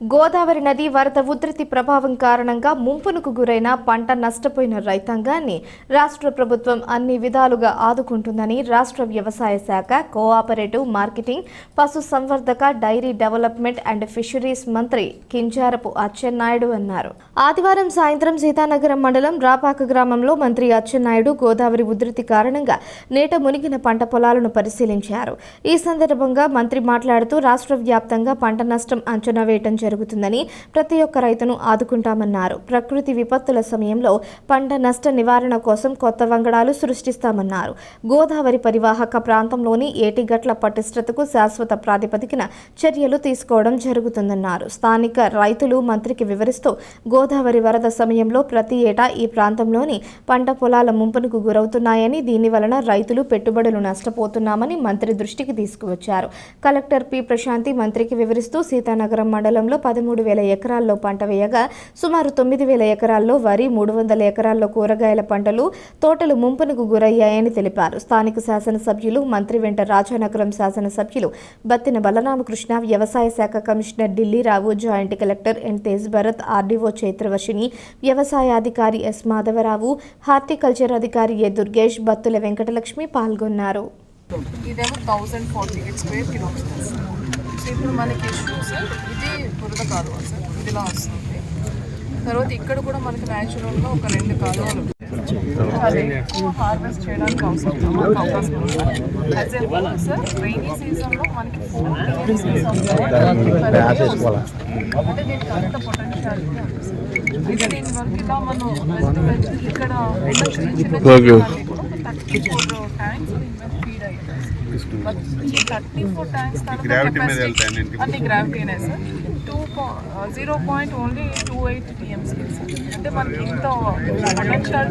గోదావరి నది వరద ఉధృతి ప్రభావం కారణంగా ముంపునకు గురైన పంట నష్టపోయిన రైతాంగాన్ని రాష్ట్ర ప్రభుత్వం అన్ని విధాలుగా ఆదుకుంటుందని రాష్ట్ర వ్యవసాయ శాఖ కోఆపరేటివ్ మార్కెటింగ్ పశు సంవర్ధక డైరీ డెవలప్మెంట్ అండ్ ఫిషరీస్ మంత్రి కింజారపు అచ్చెన్నాయుడు అన్నారు. ఆదివారం సాయంత్రం సీతానగరం మండలం రాపాక గ్రామంలో మంత్రి అచ్చెన్నాయుడు గోదావరి ఉధృతి కారణంగా నేట మునిగిన పంట పొలాలను పరిశీలించారు. ఈ సందర్భంగా మంత్రి మాట్లాడుతూ రాష్ట్ర వ్యాప్తంగా పంట నష్టం అంచనా వేయటం జరుగుతుందని ప్రతి ఒక్క రైతును ఆదుకుంటామన్నారు. ప్రకృతి విపత్తుల సమయంలో పంట నష్ట నివారణ కోసం కొత్త వంగడాలు సృష్టిస్తామన్నారు. గోదావరి పరివాహక ప్రాంతంలోని ఏటిగట్ల పటిష్టతకు శాశ్వత ప్రాతిపదికన చర్యలు తీసుకోవడం జరుగుతుందన్నారు. స్థానిక రైతులు మంత్రికి వివరిస్తూ గోదావరి వరద సమయంలో ప్రతి ఏటా ఈ ప్రాంతంలోని పంట పొలాల ముంపునకు గురవుతున్నాయని దీని వలన రైతులు పెట్టుబడులు నష్టపోతున్నామని మంత్రి దృష్టికి తీసుకువచ్చారు. Collector P. ప్రశాంతి మంత్రికి వివరిస్తూ సీతానగరం మండలంలో పదమూడు వేల ఎకరాల్లో పంట వేయగా సుమారు తొమ్మిది వేల ఎకరాల్లో వరి మూడు వందల ఎకరాల్లో కూరగాయల పంటలు తోటలు ముంపునకు గురయ్యాయని తెలిపారు. స్థానిక శాసనసభ్యులు మంత్రి వెంట రాజానగరం శాసనసభ్యులు బత్తిన బలరామకృష్ణ వ్యవసాయ శాఖ commissioner Dillirao joint collector N Tej Bharat RDO Chaitravarshini వ్యవసాయాధికారి S Madhavarao horticulture అధికారి ఎ దుర్గేష్ బత్తుల వెంకటలక్ష్మి పాల్గొన్నారు. ఇదేమో thousand forty eight square kilometres so ఇప్పుడు మనకి ఇష్యూ సార్ ఇది బురద కాలువ సార్ ఇదిలా వస్తుంది తర్వాత ఇక్కడ కూడా మనకి న్యాచురల్గా ఒక రెండు కాలువలు హార్వెస్ట్ చేయడానికి అవసరం అవకాశం ఉంది సార్ రైనీ సీజన్లో మనకి ఫోర్ అంటే దీనికి అంత పొటెన్షియాలిటీ ఉంది సార్ దీని వరకు ఇలా మనం ఇక్కడ చిన్న చిన్న ట్యాంక్స్ థర్టీ ఫోర్ ట్యాంక్స్ అన్ని గ్రావిటీనే sir. Two zero point only two eight TMC అంటే మనకి ఇంత పొటెన్షియాలిటీ